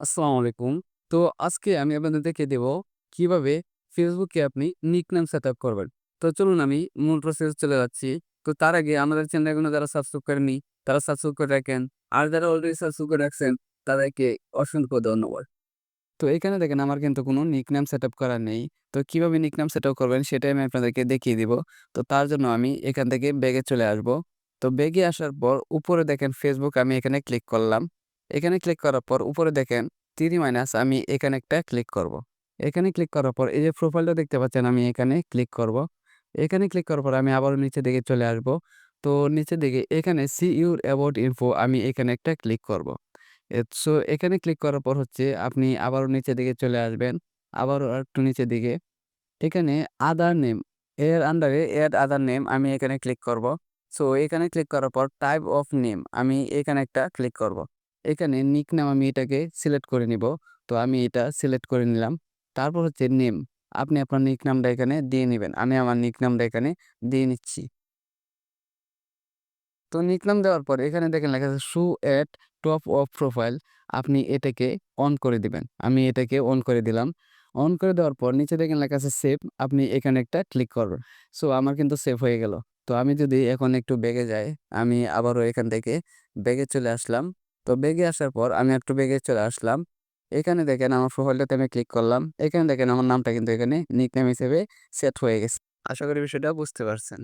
আসসালামু আলাইকুম। তো আজকে আমি আপনাদের দেখিয়ে দেব কীভাবে ফেসবুকে আপনি নিকনেম সেটআপ করবেন। তো চলুন আমি মূল প্রসেস চলে যাচ্ছি। তো তার আগে আমাদের চ্যানেল এখনও যারা সাবস্ক্রাইব করেননি, তারা সাবস্ক্রাইব করে রাখেন। আর যারা অলরেডি সাবস্ক্রাইব করে রাখছেন, তাদেরকে অসংখ্য ধন্যবাদ। তো এখানে দেখেন আমার কিন্তু কোনো নিকনাম সেট আপ করা নেই। তো কীভাবে সেট আপ করবেন সেটাই আমি আপনাদেরকে দেখিয়ে দিব। তো তার জন্য আমি এখান থেকে ব্যাগে চলে আসব। তো ব্যাগে আসার পর উপরে দেখেন ফেসবুক আমি এখানে ক্লিক করলাম। এখানে ক্লিক করার পর উপরে দেখেন 3 মাইনাস আমি এখানে একটা ক্লিক করব। এখানে ক্লিক করার পর এই যে প্রোফাইলটা দেখতে পাচ্ছেন আমি এখানে ক্লিক করব। এখানে ক্লিক করার পর আমি আবারও নিচে দিকে চলে আসব। তো নিচে দিকে এখানে সি ইউর অ্যাবাউট ইনফো আমি এখানে একটা ক্লিক করব। সো এখানে ক্লিক করার পর হচ্ছে আপনি আবারও নিচে দিকে চলে আসবেন। আবারও আরেকটু নিচে দিকে। এখানে আদার নেম এর আন্ডারে এড আদার নেম আমি এখানে ক্লিক করব। সো এখানে ক্লিক করার পর টাইপ অফ নেম আমি এখানে একটা ক্লিক করব। এখানে নিকনেম আমি এটাকে সিলেক্ট করে নিব। তো আমি এটা সিলেক্ট করে নিলাম। তারপর হচ্ছে নেম আপনি আপনার নিকনেমটা এখানে দিয়ে নিবেন। আমি আমার নিকনেমটা এখানে দিয়ে নিচ্ছি। তো নিকনেম দেওয়ার পর এখানে দেখেন লেখা আছে show at top of profile আপনি এটাকে অন করে দিবেন। আমি এটাকে অন করে দিলাম। অন করে দেওয়ার পর নিচে দেখেন লেখা আছে সেভ আপনি এখানে একটা ক্লিক করবেন। সো আমার কিন্তু সেভ হয়ে গেল। তো আমি যদি এখন একটু ব্যাগে যাই, আমি আবারও এখান থেকে ব্যাগে চলে আসলাম। তো বেগে আসার পর আমি একটু বেগে চলে আসলাম। এখানে দেখেন আমার প্রোফাইলটাতে আমি ক্লিক করলাম। এখানে দেখেন আমার নামটা কিন্তু এখানে নিকনেম হিসেবে সেট হয়ে গেছে। আশা করি বিষয়টা বুঝতে পারছেন।